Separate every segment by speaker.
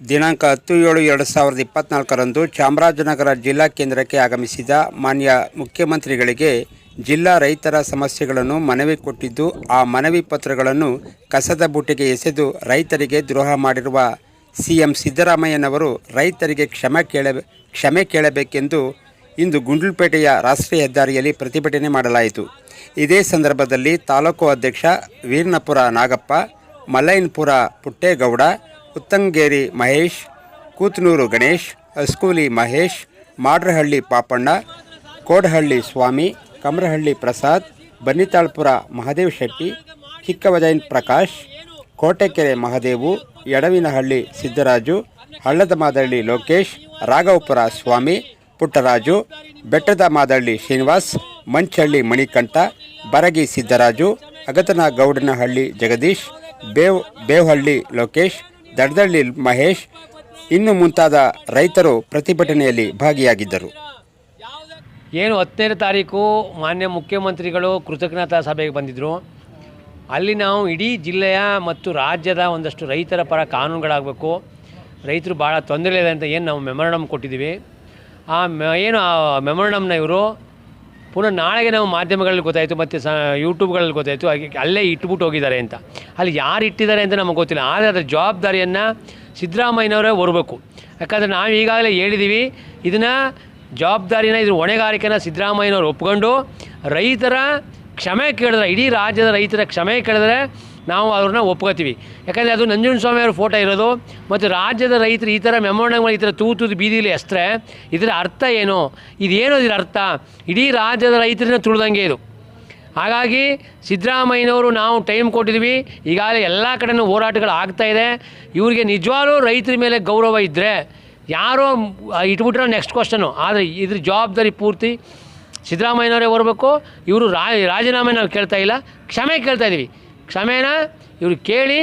Speaker 1: ದಿನಾಂಕ ಹತ್ತು ಏಳು ಎರಡು ಸಾವಿರದ ಇಪ್ಪತ್ನಾಲ್ಕರಂದು ಚಾಮರಾಜನಗರ ಜಿಲ್ಲಾ ಕೇಂದ್ರಕ್ಕೆ ಆಗಮಿಸಿದ ಮಾನ್ಯ ಮುಖ್ಯಮಂತ್ರಿಗಳಿಗೆ ಜಿಲ್ಲಾ ರೈತರ ಸಮಸ್ಯೆಗಳನ್ನು ಮನವಿ ಕೊಟ್ಟಿದ್ದು, ಆ ಮನವಿ ಪತ್ರಗಳನ್ನು ಕಸದ ಬುಟ್ಟಿಗೆ ಎಸೆದು ರೈತರಿಗೆ ದ್ರೋಹ ಮಾಡಿರುವ ಸಿಎಂ ಸಿದ್ದರಾಮಯ್ಯನವರು ರೈತರಿಗೆ ಕ್ಷಮೆ ಕೇಳ ಕ್ಷಮೆ ಕೇಳಬೇಕೆಂದು ಇಂದು ಗುಂಡ್ಲುಪೇಟೆಯ ರಾಷ್ಟ್ರೀಯ ಹೆದ್ದಾರಿಯಲ್ಲಿ ಪ್ರತಿಭಟನೆ ಮಾಡಲಾಯಿತು. ಇದೇ ಸಂದರ್ಭದಲ್ಲಿ ತಾಲೂಕು ಅಧ್ಯಕ್ಷ ವೀರ್ನಪುರ ನಾಗಪ್ಪ ಮಲೈನ್ಪುರ ಪುಟ್ಟೇಗೌಡ ಉತ್ತಂಗೇರಿ ಮಹೇಶ್, ಕೂತನೂರು ಗಣೇಶ್ ಅಸ್ಕೂಲಿ ಮಹೇಶ್, ಮಾಡ್ರಹಳ್ಳಿ ಪಾಪಣ್ಣ, ಕೋಡಹಳ್ಳಿ ಸ್ವಾಮಿ, ಕಮರಹಳ್ಳಿ ಪ್ರಸಾದ್, ಬನ್ನಿತಾಳ್ಪುರ ಮಹದೇವ್ ಶೆಟ್ಟಿ ಚಿಕ್ಕವಜೈನ್ ಪ್ರಕಾಶ್, ಕೋಟೆಕೆರೆ ಮಹದೇವು ಎಡವಿನಹಳ್ಳಿ ಸಿದ್ದರಾಜು ಹಳ್ಳದ ಮಾದಳ್ಳಿ ಲೋಕೇಶ್, ರಾಘವಪುರ ಸ್ವಾಮಿ, ಪುಟ್ಟರಾಜು ಬೆಟ್ಟದ ಮಾದಳ್ಳಿ ಶ್ರೀನಿವಾಸ್ ಮಂಚಹಳ್ಳಿ ಮಣಿಕಂಠ, ಬರಗಿ ಸಿದ್ದರಾಜು ಅಗತನ ಗೌಡನಹಳ್ಳಿ ಜಗದೀಶ್, ಬೇವ್, ಬೇವಹಳ್ಳಿ ಲೋಕೇಶ್ ದಡದಳ್ಳಿ ಮಹೇಶ್ ಇನ್ನು ಮುಂತಾದ ರೈತರು ಪ್ರತಿಭಟನೆಯಲ್ಲಿ ಭಾಗಿಯಾಗಿದ್ದರು.
Speaker 2: ಏನು ಹತ್ತನೇ ತಾರೀಕು ಮಾನ್ಯ ಮುಖ್ಯಮಂತ್ರಿಗಳು ಕೃತಜ್ಞತಾ ಸಭೆಗೆ ಬಂದಿದ್ದರು ಅಲ್ಲಿ ನಾವು ಇಡೀ ಜಿಲ್ಲೆಯ ಮತ್ತು ರಾಜ್ಯದ ಒಂದಷ್ಟು ರೈತರ ಪರ ಕಾನೂನುಗಳಾಗಬೇಕು. ರೈತರು ಭಾಳ ತೊಂದರೆ ಇದೆ ಅಂತ ಏನು ನಾವು ಮೆಮೊರಂಡಮ್ ಕೊಟ್ಟಿದ್ದೀವಿ. ಆ ಏನು ಆ ಮೆಮೊರಂಡಮ್ನ ಇವರು ಪುನಃ ನಾಳೆಗೆ ನಾವು ಮಾಧ್ಯಮಗಳಲ್ಲಿ ಗೊತ್ತಾಯಿತು ಮತ್ತು ಸ ಯೂಟ್ಯೂಬ್ಗಳಲ್ಲಿ ಗೊತ್ತಾಯಿತು. ಹಾಗೆ ಅಲ್ಲೇ ಇಟ್ಬಿಟ್ಟು ಹೋಗಿದ್ದಾರೆ ಅಂತ. ಅಲ್ಲಿ ಯಾರು ಇಟ್ಟಿದ್ದಾರೆ ಅಂತ ನಮಗೆ ಗೊತ್ತಿಲ್ಲ. ಆದರೆ ಅದರ ಜವಾಬ್ದಾರಿಯನ್ನು ಸಿದ್ದರಾಮಯ್ಯನವರೇ ಹೊರಬೇಕು. ಯಾಕಂದರೆ ನಾವು ಈಗಾಗಲೇ ಹೇಳಿದ್ದೀವಿ ಇದನ್ನು ಜವಾಬ್ದಾರಿನ, ಇದ್ರ ಹೊಣೆಗಾರಿಕೆನ ಸಿದ್ದರಾಮಯ್ಯನವರು ಒಪ್ಕೊಂಡು ರೈತರ ಕ್ಷಮೆ ಕೇಳಿದ್ರೆ, ಇಡೀ ರಾಜ್ಯದ ರೈತರ ಕ್ಷಮೆ ಕೇಳಿದ್ರೆ ನಾವು ಅವ್ರನ್ನ ಒಪ್ಕೋತೀವಿ. ಯಾಕಂದರೆ ಅದು ನಂಜುಂಡಸ್ವಾಮಿ ಅವ್ರ ಫೋಟೋ ಇರೋದು. ಮತ್ತು ರಾಜ್ಯದ ರೈತರು ಈ ಥರ ಮೆಮೊರಂಡಮ್ಗಳು ಈ ಥರ ತೂತೂದು ಬೀದಿಲಿ ಎಸ್ತರೆ, ಇದರ ಅರ್ಥ ಏನು? ಇದೇನು ಇದರ ಅರ್ಥ? ಇಡೀ ರಾಜ್ಯದ ರೈತರನ್ನ ತುಳಿದಂಗೆ ಇದು. ಹಾಗಾಗಿ ಸಿದ್ದರಾಮಯ್ಯನವರು ನಾವು ಟೈಮ್ ಕೊಟ್ಟಿದ್ವಿ. ಈಗಾಗಲೇ ಎಲ್ಲ ಕಡೆನೂ ಹೋರಾಟಗಳು ಆಗ್ತಾ ಇದೆ. ಇವ್ರಿಗೆ ನಿಜವಾಗ್ಲೂ ರೈತರ ಮೇಲೆ ಗೌರವ ಇದ್ದರೆ ಯಾರೋ ಇಟ್ಬಿಟ್ರೆ ನೆಕ್ಸ್ಟ್ ಕ್ವಶನು ಆದರೆ ಇದ್ರ ಜವಾಬ್ದಾರಿ ಪೂರ್ತಿ ಸಿದ್ದರಾಮಯ್ಯನವರೇ ಬರಬೇಕು. ಇವರು ರಾಜೀನಾಮೆ ನಾವು ಕೇಳ್ತಾ ಇಲ್ಲ. ಕ್ಷಮೆ ಕೇಳ್ತಾ ಇದ್ದೀವಿ ಕ್ಷಮೆನ? ಇವರು ಕೇಳಿ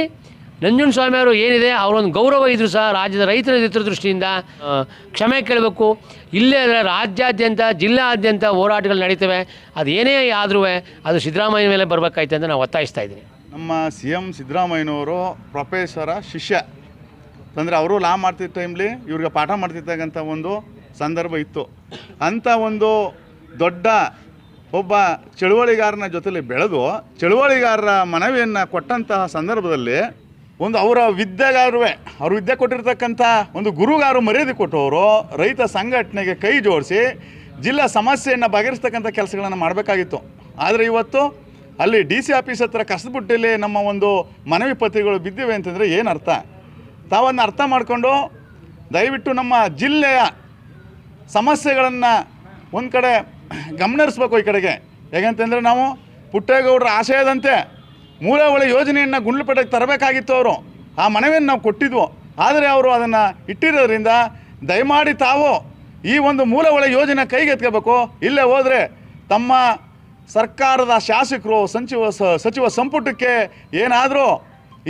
Speaker 2: ನಂಜುಂಡಸ್ವಾಮಿ ಅವರು ಏನಿದೆ, ಅವರೊಂದು ಗೌರವ ಇದ್ರು ಸಹ, ರಾಜ್ಯದ ರೈತರ ದೃಷ್ಟಿಯಿಂದ ಕ್ಷಮೆ ಕೇಳಬೇಕು. ಇಲ್ಲೇ ರಾಜ್ಯಾದ್ಯಂತ, ಜಿಲ್ಲಾದ್ಯಂತ ಹೋರಾಟಗಳು ನಡೀತವೆ. ಅದು ಏನೇ ಆದ್ರೂ ಅದು ಸಿದ್ದರಾಮಯ್ಯ ಮೇಲೆ ಬರಬೇಕಾಯ್ತು ಅಂತ ನಾವು ಒತ್ತಾಯಿಸ್ತಾ ಇದ್ದೀನಿ.
Speaker 3: ನಮ್ಮ ಸಿ ಎಂ ಸಿದ್ದರಾಮಯ್ಯನವರು ಪ್ರೊಫೆಸರ ಶಿಷ್ಯ. ಅಂದರೆ ಅವರು ಲಾ ಮಾಡ್ತಿದ್ದ ಟೈಮ್ಲಿ ಇವ್ರಿಗೆ ಪಾಠ ಮಾಡ್ತಿರ್ತಕ್ಕಂಥ ಒಂದು ಸಂದರ್ಭ ಇತ್ತು. ಅಂಥ ಒಂದು ದೊಡ್ಡ ಒಬ್ಬ ಚಳುವಳಿಗಾರನ ಜೊತೆಲಿ ಬೆಳೆದು ಚಳುವಳಿಗಾರರ ಮನವಿಯನ್ನು ಕೊಟ್ಟಂತಹ ಸಂದರ್ಭದಲ್ಲಿ ಒಂದು ಅವರ ವಿದ್ಯೆಗಾರುವೆ, ಅವರು ವಿದ್ಯೆ ಕೊಟ್ಟಿರ್ತಕ್ಕಂಥ ಒಂದು ಗುರುಗಾರು ಮರ್ಯಾದೆ ಕೊಟ್ಟವರು ರೈತ ಸಂಘಟನೆಗೆ ಕೈ ಜೋಡಿಸಿ ಜಿಲ್ಲಾ ಸಮಸ್ಯೆಯನ್ನು ಬಗೆಹರಿಸ್ತಕ್ಕಂಥ ಕೆಲಸಗಳನ್ನು ಮಾಡಬೇಕಾಗಿತ್ತು. ಆದರೆ ಇವತ್ತು ಅಲ್ಲಿ ಡಿ ಸಿ ಆಫೀಸ್ ಹತ್ರ ಕಸದ್ಬುಟ್ಟಿಲಿ ನಮ್ಮ ಒಂದು ಮನವಿ ಪತ್ರಿಕೆಗಳು ಬಿದ್ದಿವೆ ಅಂತಂದರೆ ಏನು ಅರ್ಥ? ತಾವನ್ನು ಅರ್ಥ ಮಾಡಿಕೊಂಡು ದಯವಿಟ್ಟು ನಮ್ಮ ಜಿಲ್ಲೆಯ ಸಮಸ್ಯೆಗಳನ್ನು ಒಂದು ಕಡೆ ಗಮನಿಸ್ಬೇಕು ಈ ಕಡೆಗೆ. ಹೇಗಂತಂದರೆ ನಾವು ಪುಟ್ಟೇಗೌಡರ ಆಶಯದಂತೆ ಮೂಲೆವಳಿ ಯೋಜನೆಯನ್ನು ಗುಂಡ್ಲುಪೇಟೆಗೆ ತರಬೇಕಾಗಿತ್ತು ಅವರು. ಆ ಮನವಿಯನ್ನು ನಾವು ಕೊಟ್ಟಿದ್ವು. ಆದರೆ ಅವರು ಅದನ್ನು ಇಟ್ಟಿರೋದ್ರಿಂದ ದಯಮಾಡಿ ತಾವು ಈ ಒಂದು ಮೂಲವಳೆ ಯೋಜನೆ ಕೈಗೆತ್ಕೋಬೇಕು ಇಲ್ಲೇ ಹೋದರೆ ತಮ್ಮ ಸರ್ಕಾರದ ಶಾಸಕರು, ಸಚಿವ ಸಚಿವ ಸಂಪುಟಕ್ಕೆ ಏನಾದರೂ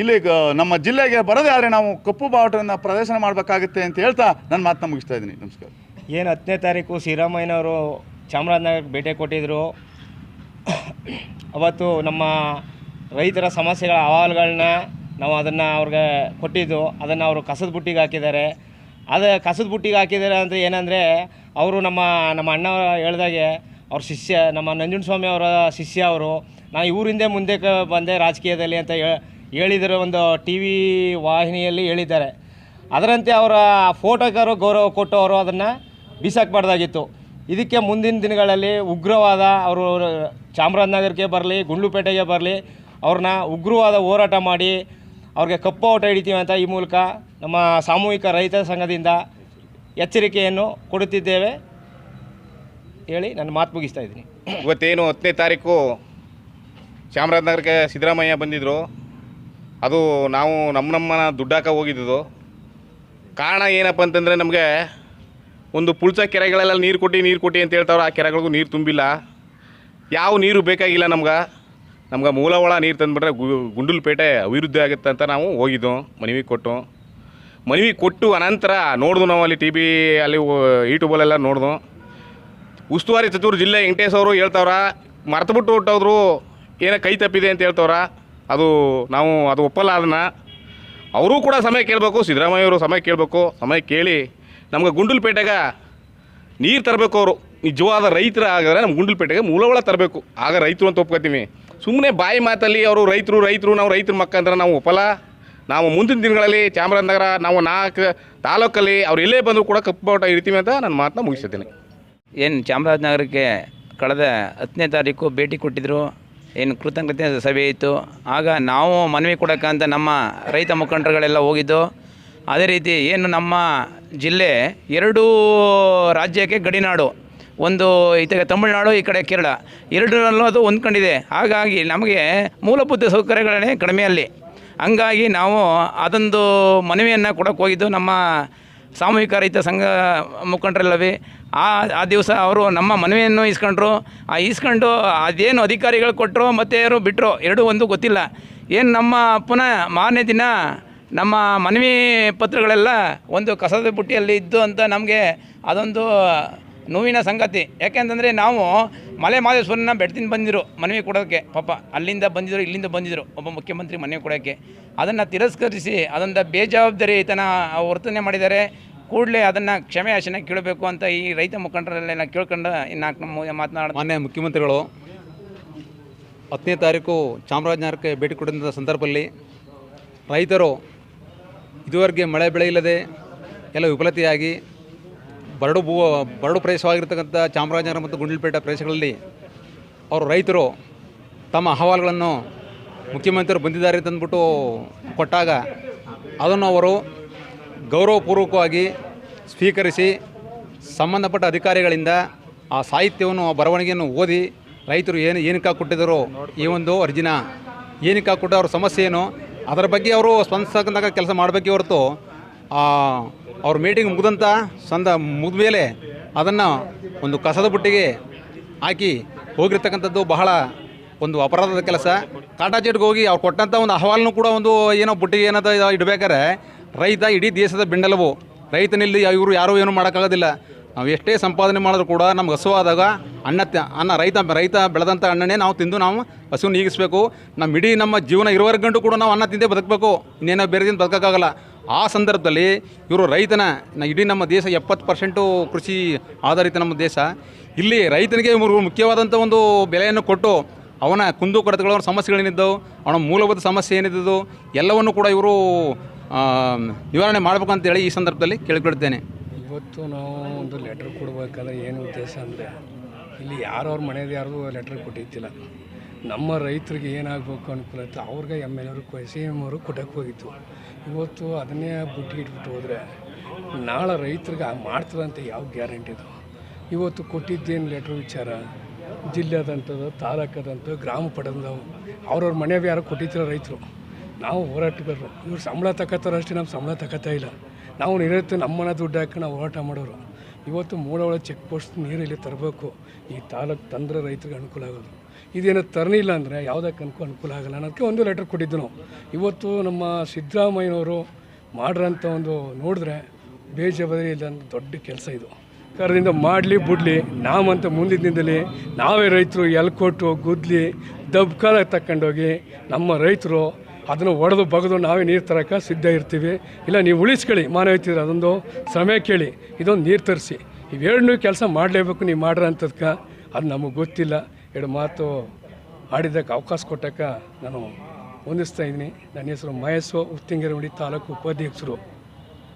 Speaker 3: ಇಲ್ಲಿ ನಮ್ಮ ಜಿಲ್ಲೆಗೆ ಬರದೇ ಆದರೆ ನಾವು ಕಪ್ಪು ಬಾವುಟವನ್ನು ಪ್ರದರ್ಶನ ಮಾಡಬೇಕಾಗುತ್ತೆ ಅಂತ ಹೇಳ್ತಾ ನನ್ನ ಮಾತನ್ನ ಮುಗಿಸ್ತಾ ಇದ್ದೀನಿ. ನಮಸ್ಕಾರ.
Speaker 4: ಏನು ಹತ್ತನೇ ತಾರೀಕು ಶ್ರೀರಾಮಯ್ಯನವರು ಚಾಮರಾಜನಗರಕ್ಕೆ ಭೇಟಿ ಕೊಟ್ಟಿದ್ದರು ಅವತ್ತು ನಮ್ಮ ರೈತರ ಸಮಸ್ಯೆಗಳ ಅಹವಾಲುಗಳನ್ನ ನಾವು ಅದನ್ನು ಅವ್ರಿಗೆ ಕೊಟ್ಟಿದ್ದು. ಅದನ್ನು ಅವರು ಕಸದ ಬುಟ್ಟಿಗೆ ಹಾಕಿದ್ದಾರೆ. ಅದು ಕಸದ ಬುಟ್ಟಿಗೆ ಹಾಕಿದ್ದಾರೆ ಅಂತ ಏನಂದರೆ, ಅವರು ನಮ್ಮ ನಮ್ಮ ಅಣ್ಣ ಹೇಳ್ದಾಗೆ ಅವ್ರ ಶಿಷ್ಯ, ನಮ್ಮ ನಂಜುಂಡಸ್ವಾಮಿ ಅವರ ಶಿಷ್ಯ ಅವರು ನಾನು ಇವರಿಂದ ಮುಂದೆ ಬಂದೆ ರಾಜಕೀಯದಲ್ಲಿ ಅಂತ ಹೇಳಿದರೆ ಒಂದು ಟಿ ವಿ ವಾಹಿನಿಯಲ್ಲಿ ಹೇಳಿದ್ದಾರೆ. ಅದರಂತೆ ಅವರ ಫೋಟೋಗಾರು ಗೌರವ ಕೊಟ್ಟು ಅವರು ಅದನ್ನು ಬೀಸಾಕಬಾರ್ದಾಗಿತ್ತು. ಇದಕ್ಕೆ ಮುಂದಿನ ದಿನಗಳಲ್ಲಿ ಉಗ್ರವಾದ ಅವರು ಚಾಮರಾಜನಗರಕ್ಕೆ ಬರಲಿ, ಗುಂಡ್ಲುಪೇಟೆಗೆ ಬರಲಿ, ಅವ್ರನ್ನ ಉಗ್ರವಾದ ಹೋರಾಟ ಮಾಡಿ ಅವ್ರಿಗೆ ಕಪ್ಪು ಓಟ ಹಿಡಿತೀವಿ ಅಂತ ಈ ಮೂಲಕ ನಮ್ಮ ಸಾಮೂಹಿಕ ರೈತ ಸಂಘದಿಂದ ಎಚ್ಚರಿಕೆಯನ್ನು ಕೊಡುತ್ತಿದ್ದೇವೆ. ಹೇಳಿ ನನ್ನ ಮಾತು ಮುಗಿಸ್ತಾ ಇದ್ದೀನಿ.
Speaker 5: ಇವತ್ತೇನು ಹತ್ತನೇ ತಾರೀಕು ಚಾಮರಾಜನಗರಕ್ಕೆ ಸಿದ್ದರಾಮಯ್ಯ ಬಂದಿದ್ದರು ಅದು ನಾವು ನಮ್ಮ ನಮ್ಮನ ದುಡ್ಡಾಕ ಹೋಗಿದ್ದು ಕಾರಣ ಏನಪ್ಪ ಅಂತಂದರೆ ನಮಗೆ ಒಂದು ಪುಳ್ಸ ಕೆರೆಗಳೆಲ್ಲ ನೀರು ಕೊಟ್ಟು ನೀರು ಕೊಟ್ಟು ಅಂತ ಹೇಳ್ತಾವ್ರೆ, ಆ ಕೆರೆಗಳಿಗೂ ನೀರು ತುಂಬಿಲ್ಲ. ಯಾವ ನೀರು ಬೇಕಾಗಿಲ್ಲ ನಮ್ಗೆ. ನಮ್ಗೆ ಮೂಲ ಒಳ ನೀರು ತಂದುಬಿಟ್ರೆ ಗುಂಡಲ್ಪೇಟೆ ಅಭಿವೃದ್ಧಿ ಆಗುತ್ತೆ ಅಂತ ನಾವು ಹೋಗಿದ್ದು, ಮನವಿ ಕೊಟ್ಟು. ಮನವಿ ಕೊಟ್ಟು ಅನಂತರ ನೋಡಿದ್ವು ನಾವು ಅಲ್ಲಿ ಟಿ ವಿ ಅಲ್ಲಿ ಯೂಟ್ಯೂಬಲ್ಲೆಲ್ಲ ನೋಡಿದ್ವು ಉಸ್ತುವಾರಿ ಸಚಿವರು ಜಿಲ್ಲೆ ವೆಂಕಟೇಶ್ ಅವರು ಹೇಳ್ತಾವ್ರ, ಮರ್ತುಬಿಟ್ಟು ಹೊಟ್ಟೋದ್ರು ಏನೋ ಕೈ ತಪ್ಪಿದೆ ಅಂತ ಹೇಳ್ತಾವ್ರ. ಅದು ನಾವು, ಅದು ಒಪ್ಪಲ್ಲ ಅದನ್ನು. ಅವರೂ ಕೂಡ ಸಮಯ ಕೇಳಬೇಕು ಸಿದ್ದರಾಮಯ್ಯವರು ಸಮಯ ಕೇಳಬೇಕು, ಸಮಯ ಕೇಳಿ. ನಮ್ಗೆ ಗುಂಡಲ್ಪೇಟೆಗೆ ನೀರು ತರಬೇಕು ಅವರು. ನಿಜವಾದ ರೈತರ ಆಗಿದ್ರೆ ನಮ್ಮ ಗುಂಡಲ್ಪೇಟೆಗೆ ಮೂಲಗಳ ತರಬೇಕು. ಆಗ ರೈತರು ಅಂತ ಒಪ್ಕೋತೀವಿ. ಸುಮ್ಮನೆ ಬಾಯಿ ಮಾತಲ್ಲಿ ಅವರು ರೈತರು ರೈತರು, ನಾವು ರೈತರ ಮಕ್ಕಂದ್ರೆ ನಾವು ಒಪ್ಪಲ್ಲ. ನಾವು ಮುಂದಿನ ದಿನಗಳಲ್ಲಿ ಚಾಮರಾಜನಗರ, ನಾವು ನಾಲ್ಕು ತಾಲೂಕಲ್ಲಿ ಅವ್ರು ಎಲ್ಲೇ ಬಂದರೂ ಕೂಡ ಕಪ್ಪು ಬಾವುಟ ಇರ್ತೀವಿ ಅಂತ ನನ್ನ ಮಾತನ್ನ ಮುಗಿಸ್ತೀನಿ
Speaker 6: ಏನು ಚಾಮರಾಜನಗರಕ್ಕೆ ಕಳೆದ ಹತ್ತನೇ ತಾರೀಕು ಭೇಟಿ ಕೊಟ್ಟಿದ್ದರು ಏನು ಕೃತಜ್ಞತೆ ಸಭೆ ಇತ್ತು. ಆಗ ನಾವು ಮನವಿ ಕೊಡೋಕ್ಕಂತ ನಮ್ಮ ರೈತ ಮುಖಂಡರುಗಳೆಲ್ಲ ಹೋಗಿದ್ದು. ಅದೇ ರೀತಿ ಏನು ನಮ್ಮ ಜಿಲ್ಲೆ ಎರಡೂ ರಾಜ್ಯಕ್ಕೆ ಗಡಿನಾಡು ಒಂದು ಈಚೆಗೆ ತಮಿಳುನಾಡು, ಈ ಕಡೆ ಕೇರಳ. ಎರಡರಲ್ಲೂ ಅದು ಹೊಂದ್ಕೊಂಡಿದೆ. ಹಾಗಾಗಿ ನಮಗೆ ಮೂಲಭೂತ ಸೌಕರ್ಯಗಳೇ ಕಡಿಮೆ ಅಲ್ಲಿ. ಹಂಗಾಗಿ ನಾವು ಅದೊಂದು ಮನವಿಯನ್ನು ಕೊಡೋಕೆ ಹೋಗಿದ್ದು ನಮ್ಮ ಸಾಮೂಹಿಕ ರೈತ ಸಂಘ ಮುಖಂಡರಲ್ಲವೇ. ಆ ಆ ದಿವಸ ಅವರು ನಮ್ಮ ಮನವಿಯನ್ನು ಇಸ್ಕೊಂಡ್ರು ಆ ಇಸ್ಕೊಂಡು ಅದೇನು ಅಧಿಕಾರಿಗಳು ಕೊಟ್ಟರು ಮತ್ತು ಯಾರು ಬಿಟ್ಟರು ಎರಡೂ ಒಂದು ಗೊತ್ತಿಲ್ಲ. ಏನು ನಮ್ಮ ಪುನಃ ಮಾರನೇ ದಿನ ನಮ್ಮ ಮನವಿ ಪತ್ರಗಳೆಲ್ಲ ಒಂದು ಕಸದ ಬುಟ್ಟಿಯಲ್ಲಿ ಇದ್ದು ಅಂತ ನಮಗೆ ಅದೊಂದು ನೋವಿನ ಸಂಗತಿ. ಯಾಕೆಂತಂದರೆ ನಾವು ಮಲೆ ಮಾದೇಶ್ವರನ ಬೆಡ್ತಿನ ಬಂದಿರು, ಮನವಿ ಕೊಡೋಕ್ಕೆ ಪಾಪ ಅಲ್ಲಿಂದ ಬಂದಿದ್ರು, ಇಲ್ಲಿಂದ ಬಂದಿದ್ರು, ಒಬ್ಬ ಮುಖ್ಯಮಂತ್ರಿ ಮನವಿ ಕೊಡೋಕ್ಕೆ. ಅದನ್ನು ತಿರಸ್ಕರಿಸಿ ಅದೊಂದು ಬೇಜವಾಬ್ದಾರಿತನ ವರ್ತನೆ ಮಾಡಿದ್ದಾರೆ. ಕೂಡಲೇ ಅದನ್ನು ಕ್ಷಮೆ ಆಶನ ಕೇಳಬೇಕು ಅಂತ ಈ ರೈತ ಮುಖಂಡರಲ್ಲೆಲ್ಲ ಕೇಳ್ಕೊಂಡು ನಾಲ್ಕು ನಮ್ಮ ಮಾತನಾಡ
Speaker 7: ಮಾನ್ಯ ಮುಖ್ಯಮಂತ್ರಿಗಳು, ಹತ್ತನೇ ತಾರೀಕು ಚಾಮರಾಜನಗರಕ್ಕೆ ಭೇಟಿ ಕೊಟ್ಟಂಥ ಸಂದರ್ಭದಲ್ಲಿ ರೈತರು ಇದುವರೆಗೆ ಮಳೆ ಬೆಳೆ ಇಲ್ಲದೆ ಎಲ್ಲ ವಿಫಲತೆಯಾಗಿ ಬರಡು ಭೂ, ಬರಡು ಪ್ರದೇಶವಾಗಿರ್ತಕ್ಕಂಥ ಚಾಮರಾಜನಗರ ಮತ್ತು ಗುಂಡ್ಲಪೇಟೆ ಪ್ರದೇಶಗಳಲ್ಲಿ ಅವರು ರೈತರು ತಮ್ಮ ಅಹವಾಲುಗಳನ್ನು ಮುಖ್ಯಮಂತ್ರಿಯವರು ಬಂದಿದ್ದಾರೆ ತಂದ್ಬಿಟ್ಟು ಕೊಟ್ಟಾಗ ಅದನ್ನು ಅವರು ಗೌರವಪೂರ್ವಕವಾಗಿ ಸ್ವೀಕರಿಸಿ ಸಂಬಂಧಪಟ್ಟ ಅಧಿಕಾರಿಗಳಿಂದ ಆ ಸಾಹಿತ್ಯವನ್ನು, ಆ ಬರವಣಿಗೆಯನ್ನು ಓದಿ ರೈತರು ಏನು, ಏನಕ್ಕೆ ಕೊಟ್ಟಿದ್ದರು ಈ ಒಂದು ಅರ್ಜಿನ, ಏನಕ್ಕೆ ಕೊಟ್ಟ ಅವ್ರ ಸಮಸ್ಯೆ ಏನು ಅದರ ಬಗ್ಗೆ ಅವರು ಸ್ಪಂದಿಸ್ತಕ್ಕಂಥ ಕೆಲಸ ಮಾಡಬೇಕೇ ಹೊರತು ಅವ್ರ ಮೀಟಿಂಗ್ ಮುಗಿದಂಥ ಸಂದ ಮುಗಿದ ಮೇಲೆ ಅದನ್ನು ಒಂದು ಕಸದ ಬುಟ್ಟಿಗೆ ಹಾಕಿ ಹೋಗಿರ್ತಕ್ಕಂಥದ್ದು ಬಹಳ ಒಂದು ಅಪರಾಧದ ಕೆಲಸ. ಕಾಟಾಚೇಟ್ಗೆ ಹೋಗಿ ಅವ್ರು ಕೊಟ್ಟಂಥ ಒಂದು ಅಹವಾಲನ್ನು ಕೂಡ ಒಂದು ಏನೋ ಬುಟ್ಟಿಗೆ ಏನದ ಇಡಬೇಕಾದ್ರೆ ರೈತ ಇಡೀ ದೇಶದ ಬೆಂಡಲವು ರೈತನಲ್ಲಿ ಇವರು ಯಾರೂ ಏನೂ ಮಾಡೋಕ್ಕಾಗೋದಿಲ್ಲ. ನಾವು ಎಷ್ಟೇ ಸಂಪಾದನೆ ಮಾಡಿದ್ರು ಕೂಡ ನಮ್ಗೆ ಹಸುವಾದಾಗ ಅನ್ನ ಅನ್ನ ರೈತ ರೈತ ಬೆಳೆದಂಥ ಅಣ್ಣನೇ ನಾವು ತಿಂದು ನಾವು ಹಸುವನ್ನು ನೀಗಿಸಬೇಕು. ನಮ್ಮ ಇಡೀ ನಮ್ಮ ಜೀವನ ಇರುವವರೆಗೆ ಕೂಡ ನಾವು ಅನ್ನ ತಿಂದೇ ಬದುಕಬೇಕು. ಇನ್ನೇನೋ ಬೇರೆ ದಿನ ಬದುಕೋಕ್ಕಾಗಲ್ಲ. ಆ ಸಂದರ್ಭದಲ್ಲಿ ಇವರು ರೈತನ ಇಡೀ ನಮ್ಮ ದೇಶ ಎಪ್ಪತ್ತು ಪರ್ಸೆಂಟು ಕೃಷಿ ಆಧಾರಿತ ನಮ್ಮ ದೇಶ. ಇಲ್ಲಿ ರೈತನಿಗೆ ಇವರು ಮುಖ್ಯವಾದಂಥ ಒಂದು ಬೆಲೆಯನ್ನು ಕೊಟ್ಟು ಅವನ ಕುಂದು ಕೊರತೆಗಳು, ಅವನ ಸಮಸ್ಯೆಗಳೇನಿದ್ದವು, ಅವನ ಮೂಲಭೂತ ಸಮಸ್ಯೆ ಏನಿದ್ದವು, ಎಲ್ಲವನ್ನು ಕೂಡ ಇವರು ನಿವಾರಣೆ ಮಾಡಬೇಕು ಅಂತೇಳಿ ಈ ಸಂದರ್ಭದಲ್ಲಿ ಕೇಳಿಕೊಳ್ತೇನೆ
Speaker 8: ಇವತ್ತು ನಾವು ಒಂದು ಲೆಟ್ರ್ ಕೊಡಬೇಕಾದ್ರೆ ಏನು ಉದ್ದೇಶ ಅಂದರೆ, ಇಲ್ಲಿ ಯಾರವ್ರ ಮನೆಯದು ಯಾರ್ದು ಲೆಟ್ರ್ ಕೊಟ್ಟಿದ್ದಿಲ್ಲ. ನಮ್ಮ ರೈತರಿಗೆ ಏನಾಗಬೇಕು ಅನುಕೂಲ ಇತ್ತು, ಅವ್ರಿಗೆ ಎಂ ಎಲ್ ಅವರು ಸಿ ಎಂ ಅವರು ಕೊಟ್ಟಕ್ಕೆ ಹೋಗಿತ್ತು ಇವತ್ತು ಅದನ್ನೇ ಬುಟ್ಟಿ ಇಟ್ಬಿಟ್ಟು ಹೋದರೆ ನಾಳೆ ರೈತರಿಗೆ ಮಾಡ್ತದಂತ ಯಾವ ಗ್ಯಾರಂಟಿ ಇದು ಇವತ್ತು ಕೊಟ್ಟಿದ್ದೇನು ಲೆಟ್ರ್ ವಿಚಾರ? ಜಿಲ್ಲೆದಂಥದ್ದು, ತಾಲೂಕದಂಥದ್ದು, ಗ್ರಾಮ ಪಡೆದವು ಅವ್ರವ್ರ ಮನೆಯವ್ರು ಯಾರು ಕೊಟ್ಟಿದ್ದಿಲ್ಲ ರೈತರು. ನಾವು ಹೋರಾಟಗಾರರು. ಇವ್ರು ಸಂಬಳ ತಗೋತಾರಷ್ಟೇ ನಮ್ಮ ಸಂಬಳ ತಗೋತಾ ಇಲ್ಲ. ನಾವು ನಿರಂತರ ನಮ್ಮನ್ನ ದುಡ್ಡು ಹಾಕಿ ನಾವು ಹೋರಾಟ ಮಾಡೋರು. ಇವತ್ತು ಮೂಡವಳ ಚೆಕ್ ಪೋಸ್ಟ್ ನೀರು ಇಲ್ಲಿ ತರಬೇಕು. ಈ ತಾಲೂಕು ತಂದರೆ ರೈತರಿಗೆ ಅನುಕೂಲ ಆಗೋದು. ಇದೇನು ತರಲಿಲ್ಲ ಅಂದರೆ ಯಾವುದಕ್ಕೆ ಅನುಕೂಲ ಅನುಕೂಲ ಆಗಲ್ಲ. ಅನ್ನೋದಕ್ಕೆ ಒಂದು ಲೆಟರ್ ಕೊಟ್ಟಿದ್ದು ನಾವು. ಇವತ್ತು ನಮ್ಮ ಸಿದ್ದರಾಮಯ್ಯನವರು ಮಾಡಿರೋಂಥ ಒಂದು ನೋಡಿದ್ರೆ ಬೇಜಬಾರಿ ಇಲ್ಲ ಅಂತ ದೊಡ್ಡ ಕೆಲಸ ಇದು. ಕರದಿಂದ ಮಾಡಲಿ ಬಿಡಲಿ, ನಾವಂತ ಮುಂದಿನ ದಿನದಲ್ಲಿ ನಾವೇ ರೈತರು ಎಲ್ಕೊಟ್ಟು ಗುದ್ಲಿ, ದಬ್ಕಾಲ ತಗೊಂಡೋಗಿ ನಮ್ಮ ರೈತರು ಅದನ್ನು ಒಡೆದು ಬಗೆದು ನಾವೇ ನೀರು ತರೋಕ್ಕೆ ಸಿದ್ಧ ಇರ್ತೀವಿ. ಇಲ್ಲ, ನೀವು ಉಳಿಸ್ಕೊಳ್ಳಿ ಮಾನವೀಯತೆ ಅದೊಂದು ಸಮಯ ಕೇಳಿ, ಇದೊಂದು ನೀರು ತರಿಸಿ. ಇವೆರಡನ್ನೂ ಕೆಲಸ ಮಾಡಲೇಬೇಕು, ನೀವು ಮಾಡ್ರಂಥದ್ಕೆ ಅದು ನಮಗೆ ಗೊತ್ತಿಲ್ಲ. ಎರಡು ಮಾತು ಆಡಿದ್ದಕ್ಕೆ ಅವಕಾಶ ಕೊಟ್ಟಕ್ಕೆ ನಾನು ಹೊಂದಿಸ್ತಾ ಇದ್ದೀನಿ. ನನ್ನ ಹೆಸರು ಮಹೇಶ್ವ ಉತ್ತಿಂಗರಮಡಿ ತಾಲೂಕು ಉಪಾಧ್ಯಕ್ಷರು.